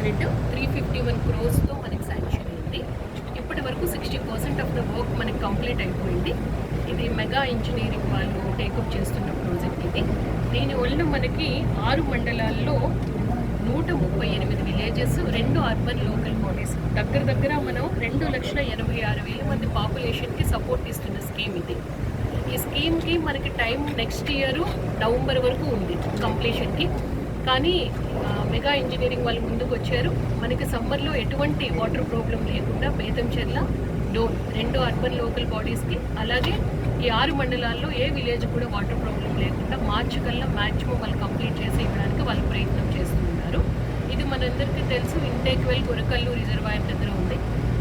Grid three fifty one క్రోర్స్తో మనకి sanction అయింది ఇప్పటి వరకు sixty percent of the work మనకి కంప్లీట్ అయిపోయింది. ఇది మెగా ఇంజనీరింగ్ వాళ్ళు టేకప్ చేస్తున్న ప్రాజెక్ట్ ఇది. దీనివల్ల మనకి ఆరు మండలాల్లో నూట ముప్పై ఎనిమిది విలేజెస్ రెండు అర్బన్ లోకల్ బాడీస్ దగ్గర దగ్గర మనం రెండు లక్షల ఎనభై ఆరు వేల మంది పాపులేషన్కి సపోర్ట్ ఇస్తున్న స్కీమ్ ఇది. ఈ స్కీమ్కి మనకి టైం నెక్స్ట్ ఇయర్ నవంబర్ వరకు ఉంది కంప్లీషన్కి కానీ మెగా ఇంజనీరింగ్ వాళ్ళు ముందుకు వచ్చారు మనకి సమ్మర్లో ఎటువంటి వాటర్ ప్రాబ్లం లేకుండా బేతంచెర్ల డోన్ రెండు అర్బన్ లోకల్ బాడీస్కి అలాగే ఈ ఆరు మండలాల్లో ఏ విలేజ్ కూడా వాటర్ ప్రాబ్లం లేకుండా మార్చి కల్లా మ్యాక్సిమం వాళ్ళు కంప్లీట్ చేసి ఇవ్వడానికి వాళ్ళు ప్రయత్నం చేస్తున్నారు. ఇది మనందరికీ తెలుసు ఇంటేక్ వెల్ కొరకల్లు రిజర్వాయర్ దగ్గర ఉంది.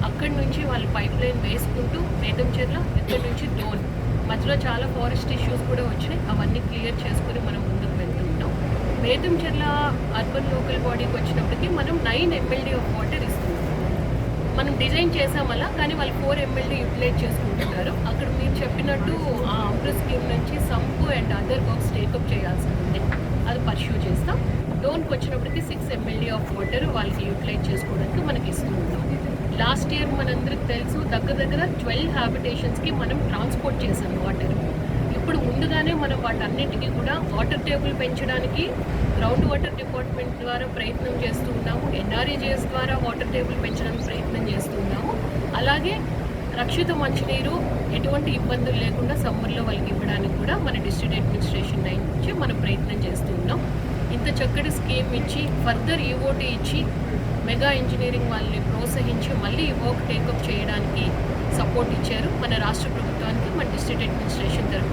అక్కడి నుంచి వాళ్ళు పైప్ లైన్ వేసుకుంటూ బేతంచెర్ల ఇక్కడి నుంచి డోన్. మధ్యలో చాలా ఫారెస్ట్ ఇష్యూస్ కూడా వచ్చినాయి. అవన్నీ క్లియర్ చేసుకుని మనం ముందుకు వెళ్తుంటాం బేతంచెర్ల అర్బన్ లోకల్ బాడీకి వచ్చినప్పటికీ మనం నైన్ ఎంఎల్డీ ఆఫ్ వాటర్ ఇస్తున్నాం. మనం డిజైన్ చేసాం అలా కానీ వాళ్ళు ఫోర్ ఎంఎల్డీ యూటిలైజ్ చేసుకుంటున్నారు. అక్కడ మీరు చెప్పినట్టు ఆ అమృత స్కీమ్ నుంచి sump and other works take up చేయాల్సి ఉంది. అది పర్ష్యూ చేస్తాం. డోన్కి వచ్చినప్పటికి సిక్స్ ఎంఎల్డీ ఆఫ్ వాటర్ వాళ్ళకి యూటిలైజ్ చేసుకోవడానికి మనకి ఇస్తున్నాం. లాస్ట్ ఇయర్ మనందరికి తెలుసు దగ్గర దగ్గర ట్వెల్వ్ హ్యాబిటేషన్స్కి మనం ట్రాన్స్పోర్ట్ చేసాం వాటర్ ఇప్పుడు ముందుగానే మనం వాటన్నిటికీ కూడా వాటర్ టేబుల్ పెంచడానికి గ్రౌండ్ వాటర్ డిపార్ట్మెంట్ ద్వారా ప్రయత్నం చేస్తూ ఉన్నాము. ఎన్ఆర్ఈజిఎస్ ద్వారా వాటర్ టేబుల్ పెంచడానికి ప్రయత్నం చేస్తూ ఉన్నాము. అలాగే రక్షిత మంచినీరు ఎటువంటి ఇబ్బందులు లేకుండా సమ్మర్లో వాళ్ళకి ఇవ్వడానికి కూడా మన డిస్ట్రిక్ట్ అడ్మినిస్ట్రేషన్ నుంచి మనం ప్రయత్నం చేస్తూ ఉన్నాం. ఇంత చక్కటి స్కీమ్ ఇచ్చి ఫర్దర్ ఈఓటీ ఇచ్చి మెగా ఇంజనీరింగ్ వాళ్ళని ప్రోత్సహించి మళ్ళీ ఈ వర్క్ టేకప్ చేయడానికి సపోర్ట్ ఇచ్చారు మన రాష్ట్ర ప్రభుత్వానికి మన డిస్ట్రిక్ట్ అడ్మినిస్ట్రేషన్